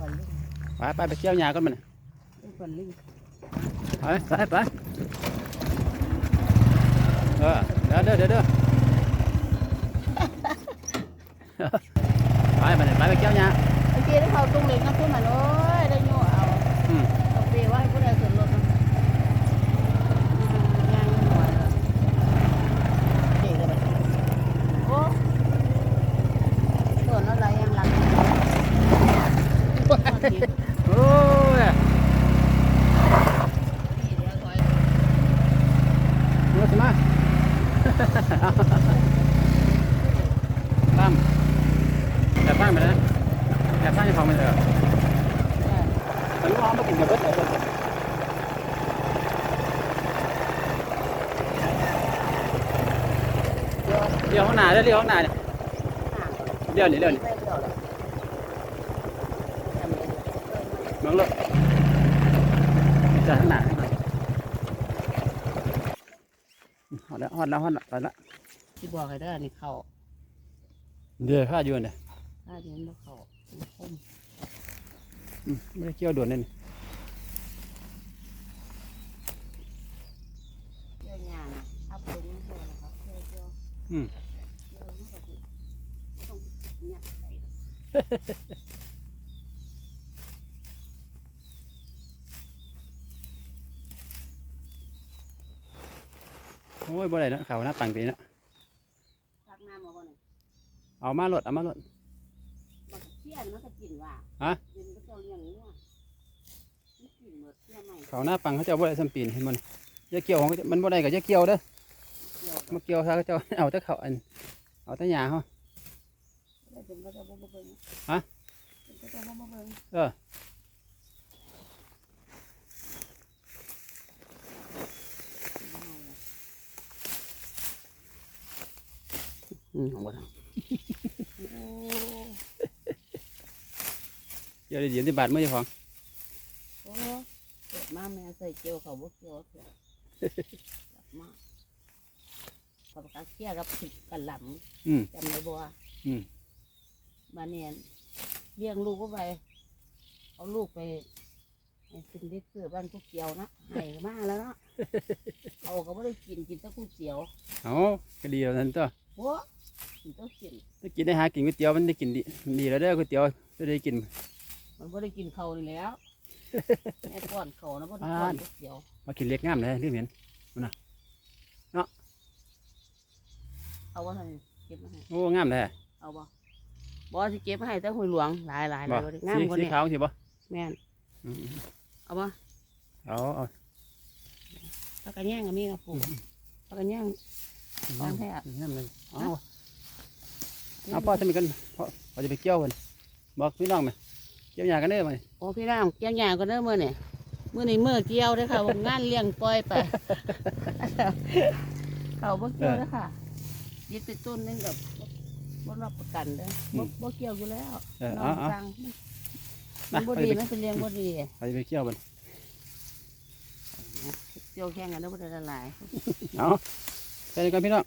ปลาลิงไปไปไปเกี่ยวหญ้ากันมันลูกปลาลิงไปไปไปเออเดี๋ยวเดี๋ยวเดี๋ยวเดี๋ยวไปมาเลยไปไปเกี่ยวหญ้าเมื่อกี้ได้เขาตรงเล็กนะคุณมันโอ้ยได้ยั่วเอา อืม เอาเปไว้ผู้ใดสนรถนะย่างหัวเก๋เลยโอ้ส่วนอะไรยังรัก โอ้ยรู้สิมาตั้มแต่ตั้งไปนะแต่ตั้งจะฟังไปเถอะแต่ลูกน้องมากินกับเบิร์ดเลยเดี๋ยวห้องหน้าเดี๋ยวเดี๋ยวห้องหน้าเนี่ยเดี๋ยวนี่เดี๋ยว นี่เมืองเลยจะข้างหน้าข้างหน้าฮอดแล้วฮอดแล้วฮอดแล้วไปละที่บอกให้ได้อนี่เขาเดี๋ยวข้าอยู่เนี่ยถ้าเดี๋ยวมันเขาคมอืมไม่ได้เกี่ยวด่วนเลยนี่เกี่ยวงานอัพลงเกี่ยวนะครับเกี่ยวเกี่ยวอืมเกี่ยวมันก็สิต้องเนี่ยใส่ โอ้ยบ่ได้นะเขาหน้าตังปีนะตักน้ำมาบ่เนี่ยเอามาลดเอามาลดบักเชี่ยนมันก็กินว่าฮะกินก็เจ้าเลี้ยงงัวมันกินหมดเชี่ยใหม่เขาหน้าปังเขาเจะบ่ได้สัมปีนเห็นมันอย่าเกี่ยวของเขาจะมันบ่ได้กับอย่าเกี่ยวเด้อเกี่ยวมาเกี่ยวซะเขาเจะเอาแต่เขาอันเอาแต่หญ้าเขาได้เป็นก็จะบ่บ่เบิ่งฮะเป็นก็จะบ่บ่เบิ่งเออ อืม ของบ่ทำโอ้อย่าได้เดียนที่บาดมือเจ้าของโอ้เกิดมาแม่ใส่เกี่ยวเขาบ่เกียวเถอะหลับมากกับกาเชี่ยกับผิดกันหลำอืมจำได้บ่ว่าอืมบ้าเนี่ยเลี้ยงลูกก็ไปเอาลูกไปให้กินเด็กเสือบ้านกุ๊กเจียวนะให้มากแล้วเนาะเอาก็ไม่ได้กินกินแต่กุ๊กเจียว เอาก็ดีแล้วนั่นตัวโอ้ กินแต้องกินถ้ากินได้หากินก๋วยเตี๋ยวมันได้กินดีดีแล้วเด้อก๋วยเตี๋ยวจะได้กินมันไม่ได้กินเขาวนี่แหล้วแม่ป้อนเขานะไม่ได้อ่าป้อนกุ๊กเจียวมากินเล็กงามเลยที่เห็นเอาว่าไงเก็บมาให้โอ้งามเลยเอาบ่บอสิเก็บมาให้แต่หุยหลวงหลายหลายหบ่ลายงามสีกว่าสีนี้ขาวสิบ่แม่นอืมเอาบ่เอาเอาปลากระแยงก็มีกับปู่ปลากระแยงของแท้งามเลยเอา เอาพ่อจะมีกันพ่อพ่อจะไปเกี่ยวกันบอกพี่น้องไหมเกี่ยวหญ้ากันเด้อมาโอ้พี่น้องเกี่ยงยางก็เด้อมื้อนี่มื้อนี้มื้อเกี่ยวเด้อค่ะว่างานเลี้ยงปล่อยไปเขาบ่เกี่ยวเด้อค่ะยึดติดต้นนึงกับบ่รับประกันเด้อบ่บ่เกี่ยวอยู่แล้วเออน้อเอางเอาฟังมันะนบ่พ่อดีจะไปมันเป็นเลี้ยงบ่ดีพ่อจะไปเกี่ยวกันเกี่ยวแข่งกันเด้อบ่ได้ละลายเอาไปกันพี่น้อง